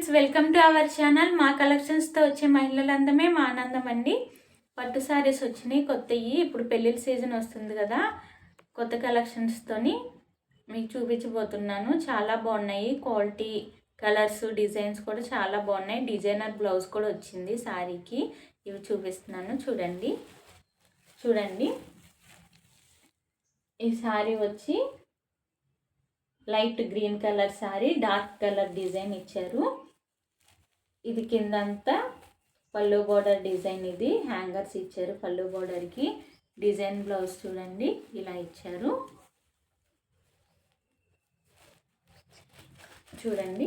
Friends welcome to our channel. మా కలెక్షన్స్తో వచ్చే మహిళలందమే మా ఆనందం అండి. పట్టు శారీస్ వచ్చినాయి కొత్తవి ఇప్పుడు పెళ్ళిళ్ళ సీజన్ వస్తుంది కదా. కొత్త కలెక్షన్స్తోని మీకు చూపించబోతున్నాను. చాలా బాగున్నాయి. క్వాలిటీ కలర్స్ డిజైన్స్ కూడా చాలా బాగున్నాయి. డిజైనర్ బ్లౌజ్ కూడా వచ్చింది శారీకి ఇవి చూపిస్తున్నాను. చూడండి. చూడండి. ఈ శారీ వచ్చి light green colour sari dark colour design ఇచ్చారు. ఇది కిందంతా పళ్ళు బోర్డర్ డిజైన్ ఇది. హ్యాంగర్స్ ఇచ్చారు పళ్ళు బోర్డర్కి డిజైన్ బ్లౌజ్ చూడండి ఇలా ఇచ్చారు. చూడండి.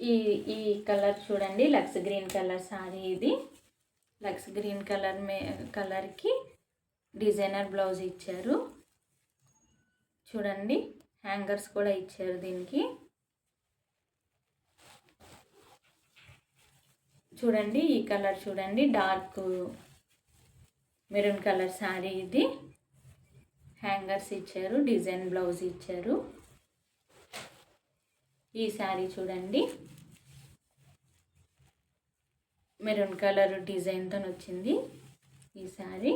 ఈ ఈ కలర్ చూడండి లక్స్ గ్రీన్ కలర్ శారీ ఇది. లక్స్ గ్రీన్ కలర్ మే కలర్కి డిజైనర్ బ్లౌజ్ ఇచ్చారు. చూడండి హ్యాంగర్స్ కూడా ఇచ్చారు దీనికి. చూడండి ఈ కలర్ చూడండి డార్క్ మెరూన్ కలర్ శారీ ఇది. హ్యాంగర్స్ ఇచ్చారు డిజైన్ బ్లౌజ్ ఇచ్చారు. ఈ శారీ చూడండి. మెరూన్ కలర్ డిజైన్తో వచ్చింది ఈ sari.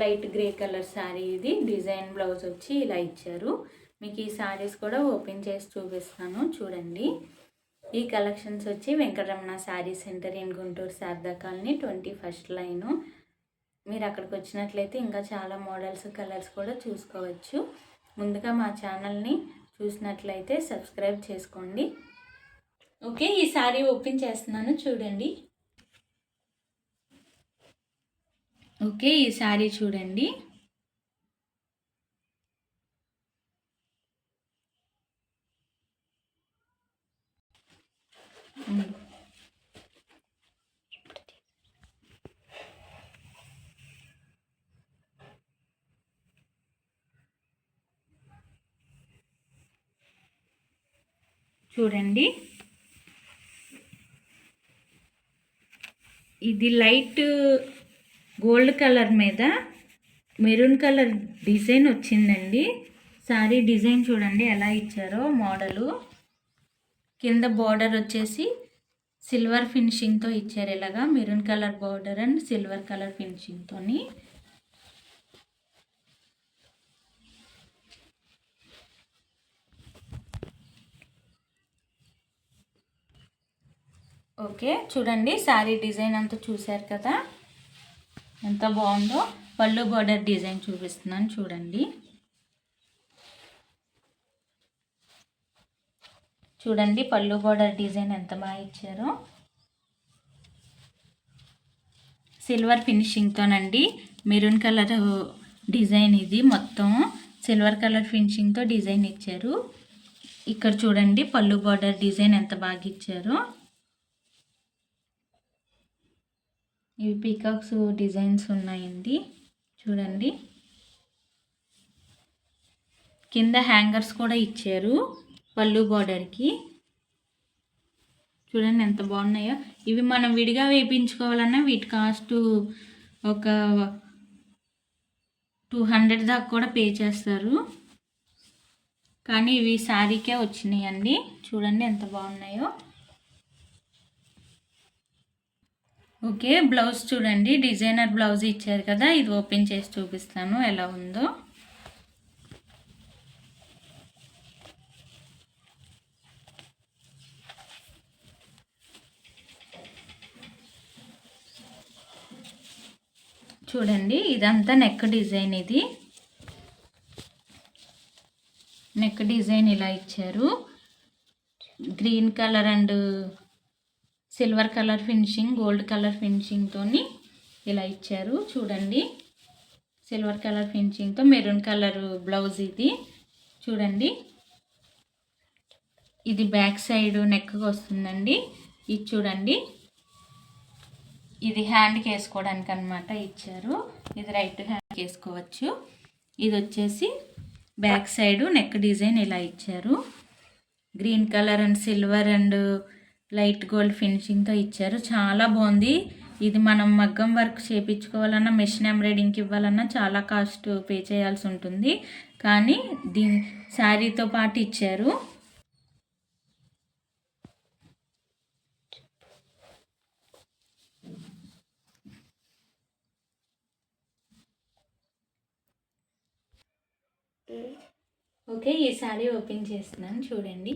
Light grey colour sari ఇది డిజైన్ బ్లౌజ్ వచ్చి ఇలా ఇచ్చారు. మీకు ఈ శారీస్ కూడా ఓపెన్ చేసి చూపిస్తాను చూడండి. ఈ కలెక్షన్స్ వచ్చి Venkataramana sari centre in Guntur Sharada colony twenty first line. మీరు అక్కడికి వచ్చినట్లయితే ఇంకా చాలా మోడల్స్ కలర్స్ కూడా చూసుకోవచ్చు. ముందుగా మా ఛానల్ని చూసినట్లయితే సబ్స్క్రైబ్ చేసుకోండి. ఓకే ఈ శారీ ఓపెన్ చేస్తున్నాను చూడండి. ఓకే ఈ శారీ చూడండి. చూడండి. ఇది లైట్ గోల్డ్ కలర్ మీద మెరూన్ కలర్ డిజైన్ వచ్చిందండి. సారీ డిజైన్ చూడండి ఎలా ఇచ్చారో మోడలు. కింద బార్డర్ వచ్చేసి సిల్వర్ ఫినిషింగ్తో ఇచ్చారు ఇలాగా. Maroon colour border and silver colour ఫినిషింగ్తో okay చూడండి శారీ డిజైన్ అంతా చూశారు కదా. ఎంత బాగుందో. పళ్ళు బార్డర్ డిజైన్ చూపిస్తున్నాను చూడండి. చూడండి పళ్ళు బార్డర్ డిజైన్ ఎంత బాగా ఇచ్చారో. సిల్వర్ ఫినిషింగ్తోనండి మెరూన్ కలర్ డిజైన్ ఇది మొత్తం. సిల్వర్ కలర్ ఫినిషింగ్తో డిజైన్ ఇచ్చారు. ఇక్కడ చూడండి పళ్ళు బార్డర్ డిజైన్ ఎంత బాగా ఇచ్చారో. ఇవి పీకాక్స్ డిజైన్స్ ఉన్నాయండి చూడండి. కింద హ్యాంగర్స్ కూడా ఇచ్చారు. పళ్ళు బార్డర్కి. చూడండి ఎంత బాగున్నాయో. ఇవి మనం విడిగా వేయించుకోవాలన్నా వీటి కాస్ట్ ఒక టూ హండ్రెడ్ దాకా కూడా పే చేస్తారు. కానీ ఇవి శారీకే వచ్చినాయండి. చూడండి ఎంత బాగున్నాయో. ఓకే బ్లౌజ్ చూడండి. డిజైనర్ బ్లౌజ్ ఇచ్చారు కదా ఇది ఓపెన్ చేసి చూపిస్తాను ఎలా ఉందో. చూడండి ఇదంతా నెక్ డిజైన్ ఇది. నెక్ డిజైన్ ఇలా ఇచ్చారు. Green colour and silver colour finishing gold colour ఫినిషింగ్తో ఇలా ఇచ్చారు. చూడండి సిల్వర్ కలర్ ఫినిషింగ్తో మెరూన్ కలర్ బ్లౌజ్ ఇది. చూడండి ఇది బ్యాక్ సైడ్ నెక్కి వస్తుందండి. ఇది చూడండి ఇది హ్యాండ్కి వేసుకోవడానికి అనమాట ఇచ్చారు. ఇది రైట్ హ్యాండ్కి వేసుకోవచ్చు. ఇది వచ్చేసి బ్యాక్ సైడ్ నెక్ డిజైన్ ఇలా ఇచ్చారు. Green colour and silver and light gold ఫినిషింగ్తో ఇచ్చారు. చాలా బాగుంది. ఇది మనం మగ్గం వర్క్ చేయించుకోవాలన్నా మెషిన్ ఎంబ్రాయిడింగ్కి ఇవ్వాలన్నా చాలా కాస్ట్ పే చేయాల్సి ఉంటుంది. కానీ దీని శారీతో పాటు ఇచ్చారు. ఓకే ఈ శారీ ఓపెన్ చేస్తున్నాను చూడండి.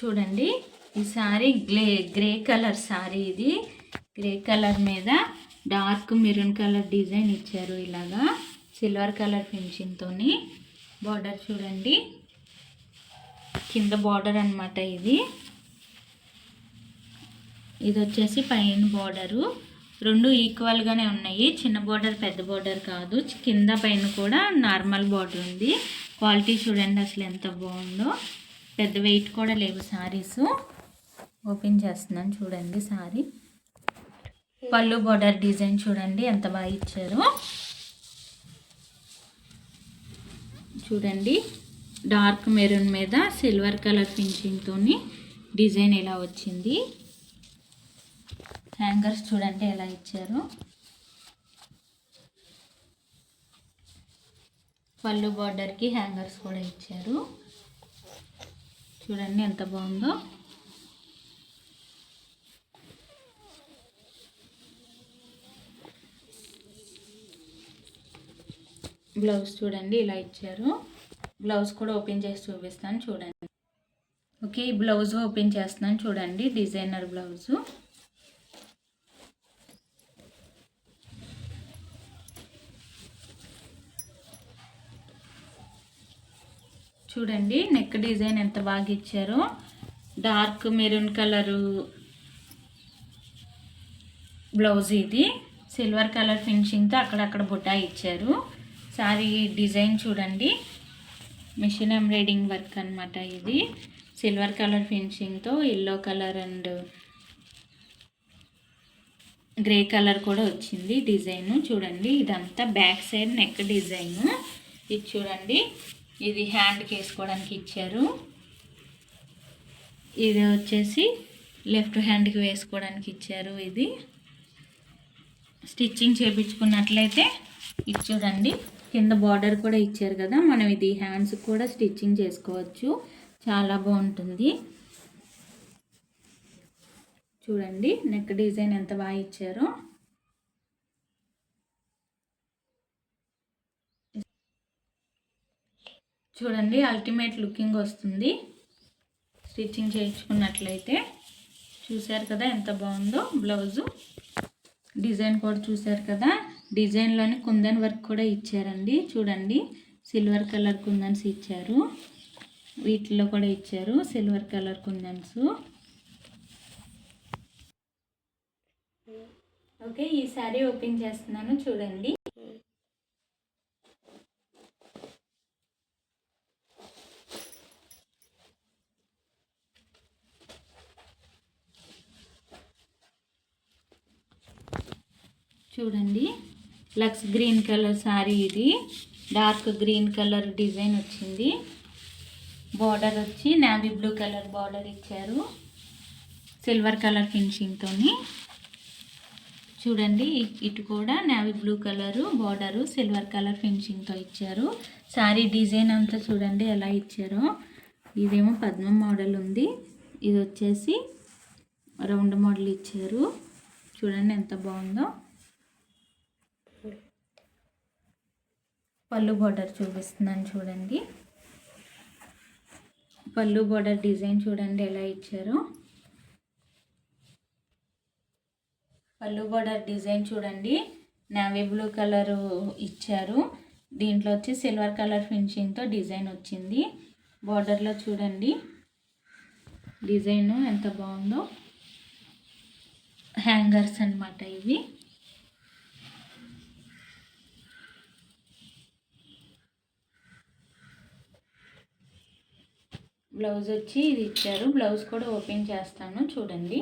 చూడండి ఈ శారీ గ్లే గ్రే కలర్ శారీ ఇది. గ్రే కలర్ మీద డార్క్ మెరూన్ కలర్ డిజైన్ ఇచ్చారు ఇలాగా సిల్వర్ కలర్ ఫినిషింగ్తో బార్డర్ చూడండి. కింద బార్డర్ అన్నమాట ఇది. ఇది వచ్చేసి పైన బార్డరు. రెండు ఈక్వల్గానే ఉన్నాయి. చిన్న బార్డర్ పెద్ద బార్డర్ కాదు. కింద పైన కూడా నార్మల్ బార్డర్ ఉంది. క్వాలిటీ చూడండి అసలు ఎంత బాగుందో. పెద్ద వెయిట్ కూడా లేవు శారీస్ ఓపెన్ చేస్తున్నాను చూడండి సారీ. పళ్ళు బార్డర్ డిజైన్ చూడండి ఎంత బాగా ఇచ్చారు. చూడండి. డార్క్ మెరూన్ మీద సిల్వర్ కలర్ ఫినిషింగ్తో డిజైన్ ఇలా వచ్చింది. హ్యాంగర్స్ చూడండి ఎలా ఇచ్చారు. పళ్ళు బార్డర్కి హ్యాంగర్స్ కూడా ఇచ్చారు. చూడండి ఎంత బాగుందో. బ్లౌజ్ చూడండి ఇలా ఇచ్చారు. బ్లౌజ్ కూడా ఓపెన్ చేసి చూపిస్తాను చూడండి. ఓకే ఈ బ్లౌజ్ ఓపెన్ చేస్తున్నాను చూడండి డిజైనర్ బ్లౌజు. చూడండి నెక్ డిజైన్ ఎంత బాగా ఇచ్చారో. డార్క్ మెరూన్ కలరు బ్లౌజ్ ఇది. సిల్వర్ కలర్ ఫినిషింగ్తో అక్కడక్కడ బుట్టా ఇచ్చారు. సారీ డిజైన్ చూడండి. మిషన్ ఎంబ్రాయిడింగ్ వర్క్ అనమాట ఇది. Silver colour ఫినిషింగ్తో yellow colour and grey colour కూడా వచ్చింది డిజైను చూడండి ఇదంతా బ్యాక్ సైడ్ నెక్ డిజైను ఇది చూడండి. ఇది హ్యాండ్కి వేసుకోవడానికి ఇచ్చారు. ఇది వచ్చేసి లెఫ్ట్ హ్యాండ్కి వేసుకోవడానికి ఇచ్చారు ఇది. స్టిచ్చింగ్ చేయించుకున్నట్లయితే ఇది చూడండి కింద బార్డర్ కూడా ఇచ్చారు కదా మనం ఇది హ్యాండ్స్ కూడా స్టిచ్చింగ్ చేసుకోవచ్చు. చాలా బాగుంటుంది. చూడండి నెక్ డిజైన్ ఎంత బాగా ఇచ్చారో. చూడండి అల్టిమేట్ లుకింగ్ వస్తుంది. స్టిచ్చింగ్ చేయించుకున్నట్లయితే. చూశారు కదా ఎంత బాగుందో బ్లౌజు. డిజైన్ కూడా చూశారు కదా. డిజైన్లోని కుందన్ వర్క్ కూడా ఇచ్చారండి. చూడండి సిల్వర్ కలర్ కుందన్స్ ఇచ్చారు. వీటిలో కూడా ఇచ్చారు సిల్వర్ కలర్ కుందన్స్. ఓకే ఈ శారీ ఓపెన్ చేస్తున్నాను చూడండి. చూడండి. లక్స్ గ్రీన్ కలర్ శారీ ఇది. డార్క్ గ్రీన్ కలర్ డిజైన్ వచ్చింది. బార్డర్ వచ్చి నావీ బ్లూ కలర్ బార్డర్ ఇచ్చారు. సిల్వర్ కలర్ ఫినిషింగ్తో చూడండి ఇటు కూడా navy blue colour border silver colour ఫినిషింగ్తో ఇచ్చారు. శారీ డిజైన్ అంతా చూడండి ఎలా ఇచ్చారో. ఇదేమో పద్మం మోడల్ ఉంది. ఇది వచ్చేసి రౌండ్ మోడల్ ఇచ్చారు. చూడండి ఎంత బాగుందో. పళ్ళు బార్డర్ చూపిస్తున్నాను చూడండి. పళ్ళు బార్డర్ డిజైన్ చూడండి ఎలా ఇచ్చారో. పళ్ళు బార్డర్ డిజైన్ చూడండి. నావీ బ్లూ కలరు ఇచ్చారు. దీంట్లో వచ్చి సిల్వర్ కలర్ ఫినిషింగ్తో డిజైన్ వచ్చింది. బార్డర్లో చూడండి. డిజైన్ ఎంత బాగుందో. హ్యాంగర్స్ అనమాట ఇవి. బ్లౌజ్ వచ్చి ఇది ఇచ్చారు. బ్లౌజ్ కూడా ఓపెన్ చేస్తాను. చూడండి.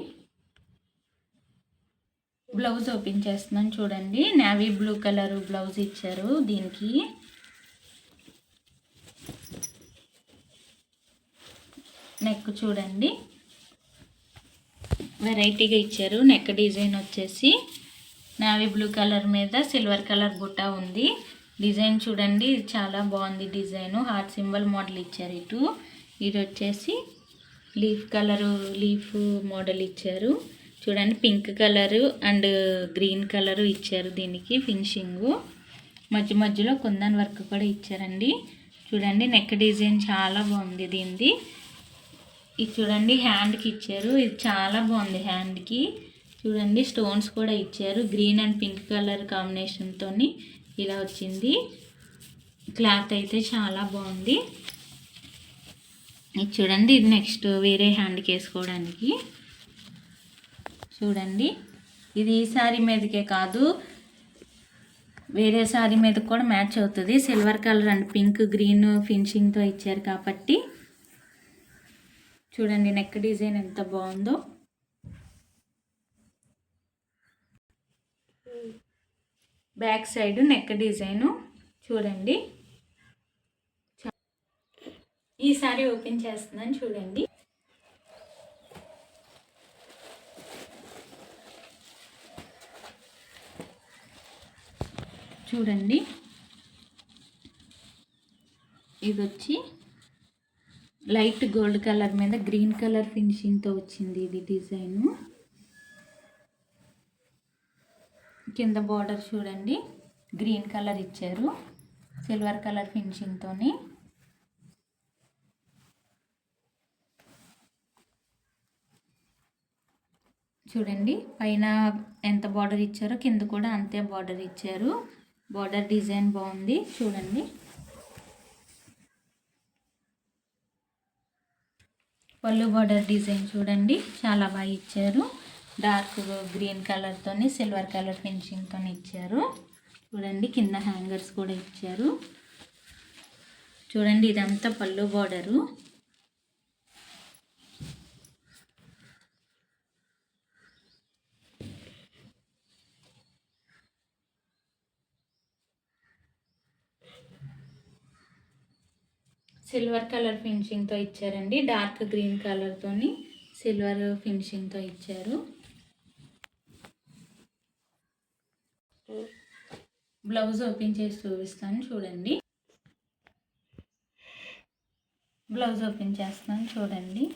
బ్లౌజ్ ఓపెన్ చేస్తున్నాను. చూడండి. నావీ బ్లూ కలర్ బ్లౌజ్ ఇచ్చారు దీనికి. నెక్ చూడండి. వెరైటీగా ఇచ్చారు. నెక్ డిజైన్ వచ్చేసి నావీ బ్లూ కలర్ మీద సిల్వర్ కలర్ బుట్ట ఉంది. డిజైన్ చూడండి. చాలా బాగుంది డిజైను. హార్ట్ సింబల్ మోడల్ ఇచ్చారు ఇటు. ఇది వచ్చేసి లీఫ్ కలరు లీఫ్ మోడల్ ఇచ్చారు. చూడండి pink colour and green colour ఇచ్చారు దీనికి ఫినిషింగ్. మధ్య మధ్యలో కుందన్ వర్క్ కూడా ఇచ్చారండి. చూడండి నెక్ డిజైన్ చాలా బాగుంది దీనిది. ఇది చూడండి హ్యాండ్కి ఇచ్చారు. ఇది చాలా బాగుంది హ్యాండ్కి. చూడండి స్టోన్స్ కూడా ఇచ్చారు. గ్రీన్ అండ్ పింక్ కలర్ కాంబినేషన్తో ఇలా వచ్చింది. క్లాత్ అయితే చాలా బాగుంది. ఇది చూడండి ఇది నెక్స్ట్ వేరే హ్యాండ్కి వేసుకోవడానికి. చూడండి ఇది ఈ శారీ మీదకే కాదు వేరే శారీ మీద కూడా మ్యాచ్ అవుతుంది. Silver colour and pink green ఫినిషింగ్తో ఇచ్చారు కాబట్టి. చూడండి నెక్ డిజైన్ ఎంత బాగుందో. బ్యాక్ సైడ్ నెక్ డిజైను చూడండి. ఈ సారీ ఓపెన్ చేస్తున్నాను చూడండి. చూడండి. ఇది వచ్చి లైట్ గోల్డ్ కలర్ మీద గ్రీన్ కలర్ ఫినిషింగ్తో వచ్చింది ఇది డిజైను. కింద బార్డర్ చూడండి. గ్రీన్ కలర్ ఇచ్చారు. సిల్వర్ కలర్ ఫినిషింగ్తోని చూడండి పైన ఎంత బార్డర్ ఇచ్చారో కింద కూడా అంతే బార్డర్ ఇచ్చారు. బార్డర్ డిజైన్ బాగుంది చూడండి. పళ్ళు బార్డర్ డిజైన్ చూడండి చాలా బాగా ఇచ్చారు. డార్క్ గ్రీన్ కలర్తోని సిల్వర్ కలర్ ఫినిషింగ్తో ఇచ్చారు. చూడండి కింద హ్యాంగర్స్ కూడా ఇచ్చారు. చూడండి ఇదంతా పళ్ళు బార్డరు సిల్వర్ కలర్ ఫినిషింగ్తో ఇచ్చారండి. డార్క్ గ్రీన్ కలర్తోని సిల్వర్ ఫినిషింగ్తో ఇచ్చారు. బ్లౌజ్ ఓపెన్ చేసి చూపిస్తాను చూడండి. బ్లౌజ్ ఓపెన్ చేస్తాను చూడండి.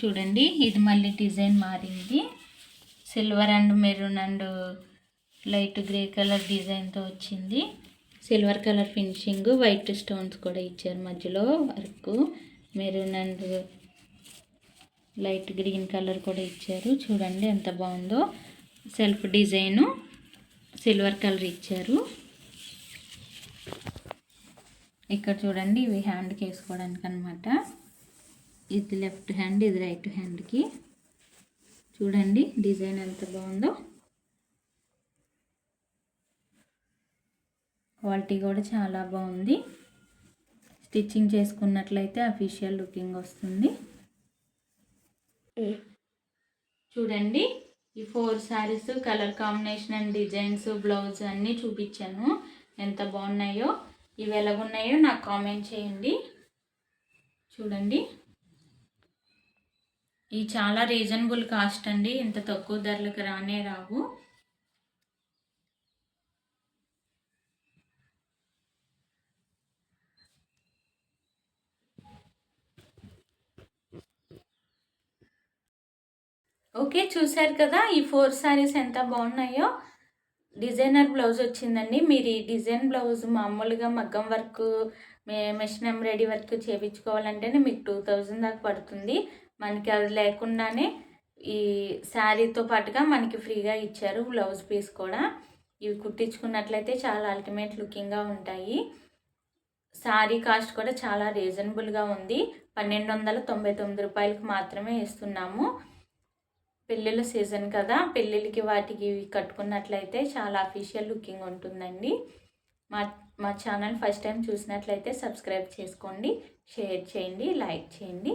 చూడండి ఇది మళ్ళీ డిజైన్ మారింది. Silver and maroon and light grey colour డిజైన్తో వచ్చింది. Silver colour finishing white stones కూడా ఇచ్చారు మధ్యలో work. Maroon and light green colour కూడా ఇచ్చారు. చూడండి ఎంత బాగుందో. సెల్ఫ్ డిజైను సిల్వర్ కలర్ ఇచ్చారు. ఇక్కడ చూడండి ఇవి హ్యాండ్కి వేసుకోవడానికి అనమాట ఇది లెఫ్ట్ హ్యాండ్ ఇది రైట్ హ్యాండ్కి. చూడండి డిజైన్ ఎంత బాగుందో. క్వాలిటీ కూడా చాలా బాగుంది. స్టిచ్చింగ్ చేసుకున్నట్లయితే అఫీషియల్ లుకింగ్ వస్తుంది. చూడండి ఈ four saris colour combination and designs blouse అన్నీ చూపించాను. ఎంత బాగున్నాయో ఇవి ఎలాగున్నాయో నాకు కామెంట్ చేయండి. చూడండి. ఇవి చాలా రీజనబుల్ కాస్ట్ అండి. ఇంత తక్కువ ధరలకు రానే రావు. ఓకే చూశారు కదా ఈ ఫోర్ శారీస్ ఎంత బాగున్నాయో. డిజైనర్ బ్లౌజ్ వచ్చిందండి. మీరు ఈ డిజైన్ బ్లౌజ్ మామూలుగా మగ్గం వర్క్ మెషిన్ ఎంబ్రాయిడరీ వర్క్ చేయించుకోవాలంటేనే మీకు టూ థౌజండ్ దాకా పడుతుంది. మనకి అది లేకుండానే ఈ శారీతో పాటుగా మనకి ఫ్రీగా ఇచ్చారు బ్లౌజ్ పీస్ కూడా. ఇవి కుట్టించుకున్నట్లయితే చాలా అల్టిమేట్ లుకింగ్గా ఉంటాయి. శారీ కాస్ట్ కూడా చాలా రీజనబుల్గా ఉంది. పన్నెండు వందల తొంభై తొమ్మిది రూపాయలకు మాత్రమే ఇస్తున్నాము పెళ్ళిళ్ళ సీజన్ కదా పెళ్ళిళ్ళకి వాటికి కట్టుకున్నట్లయితే చాలా అఫీషియల్ లుకింగ్ ఉంటుందండి. మా మా ఛానల్ ఫస్ట్ టైం చూసినట్లయితే సబ్స్క్రైబ్ చేసుకోండి షేర్ చేయండి లైక్ చేయండి.